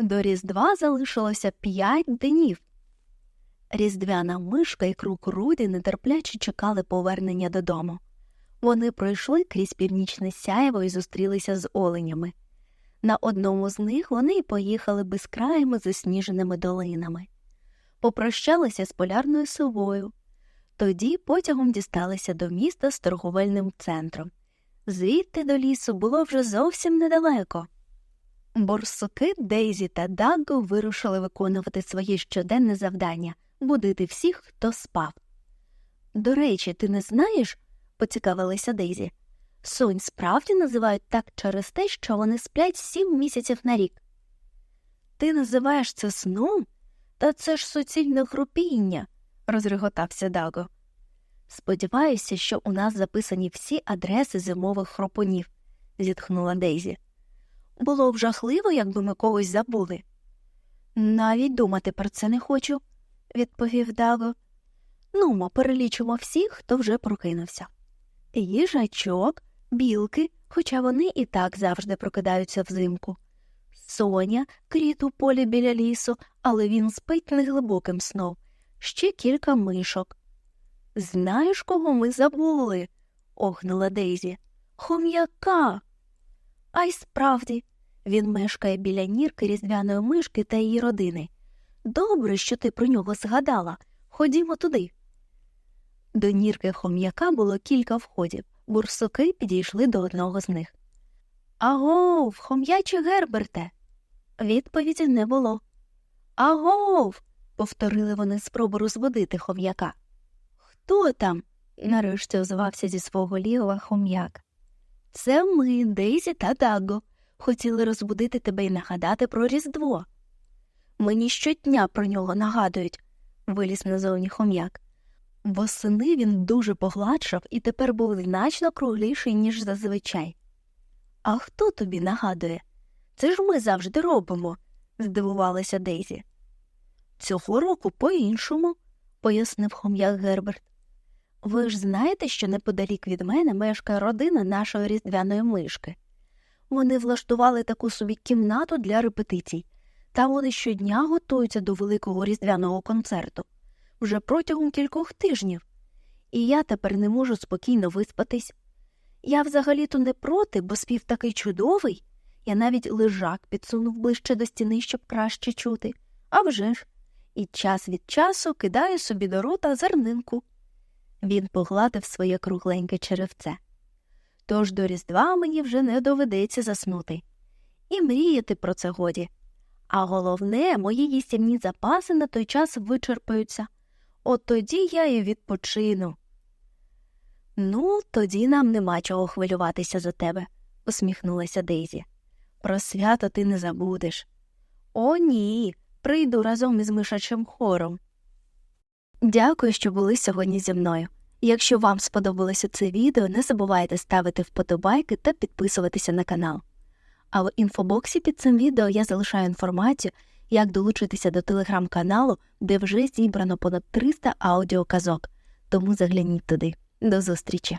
До Різдва залишилося п'ять днів. Різдвяна мишка і круг Руді нетерпляче чекали повернення додому. Вони пройшли крізь північне сяєво і зустрілися з оленями. На одному з них вони й поїхали безкраїми засніженими долинами. Попрощалися з полярною совою. Тоді потягом дісталися до міста з торговельним центром. Звідти до лісу було вже зовсім недалеко. Борсуки Дейзі та Даго вирушили виконувати своє щоденне завдання будити всіх, хто спав. До речі, ти не знаєш, поцікавилася Дейзі. Сонь справді називають так через те, що вони сплять сім місяців на рік. Ти називаєш це сном? Та це ж суцільне хрупіння, розреготався Даго. Сподіваюся, що у нас записані всі адреси зимових хропунів, зітхнула Дейзі. Було б жахливо, якби ми когось забули. Навіть думати про це не хочу, відповів Даго. Нумо, перелічимо всіх, хто вже прокинувся. Їжачок, білки, хоча вони і так завжди прокидаються взимку. Соня, кріт у полі біля лісу, але він спить неглибоким сном. Ще кілька мишок. Знаєш, кого ми забули? охнула Дейзі. Хом'яка. А й справді, він мешкає біля нірки різдвяної мишки та її родини. Добре, що ти про нього згадала. Ходімо туди. До нірки хом'яка було кілька входів. Бурсуки підійшли до одного з них. Агов, хом'яче Герберте. Відповіді не було. Агов. повторили вони спробу розводити хом'яка. Хто там? нарешті озвався зі свого лігова хом'як. Це ми, Дейзі та Даго. Хотіли розбудити тебе і нагадати про Різдво. Мені щодня про нього нагадують, виліз назовні хом'як. Восени він дуже погладшав і тепер був значно кругліший, ніж зазвичай. А хто тобі нагадує? Це ж ми завжди робимо, здивувалася Дейзі. Цього року по-іншому, пояснив хом'як Герберт. Ви ж знаєте, що неподалік від мене мешкає родина нашої різдвяної мишки. Вони влаштували таку собі кімнату для репетицій, та вони щодня готуються до великого різдвяного концерту вже протягом кількох тижнів, і я тепер не можу спокійно виспатись. Я взагалі-то не проти, бо спів такий чудовий. Я навіть лежак підсунув ближче до стіни, щоб краще чути. А вже ж, і час від часу кидаю собі до рота зернинку. Він погладив своє кругленьке черевце. Тож до Різдва мені вже не доведеться заснути. І мріяти про це годі. А головне, мої їстівні запаси на той час вичерпаються. От тоді я і відпочину. Ну, тоді нам нема чого хвилюватися за тебе, усміхнулася Дейзі. Про свято ти не забудеш. О, ні, прийду разом із мишачим хором. Дякую, що були сьогодні зі мною. Якщо вам сподобалося це відео, не забувайте ставити вподобайки та підписуватися на канал. А в інфобоксі під цим відео я залишаю інформацію, як долучитися до телеграм-каналу, де вже зібрано понад 300 аудіоказок, тому загляніть туди. До зустрічі!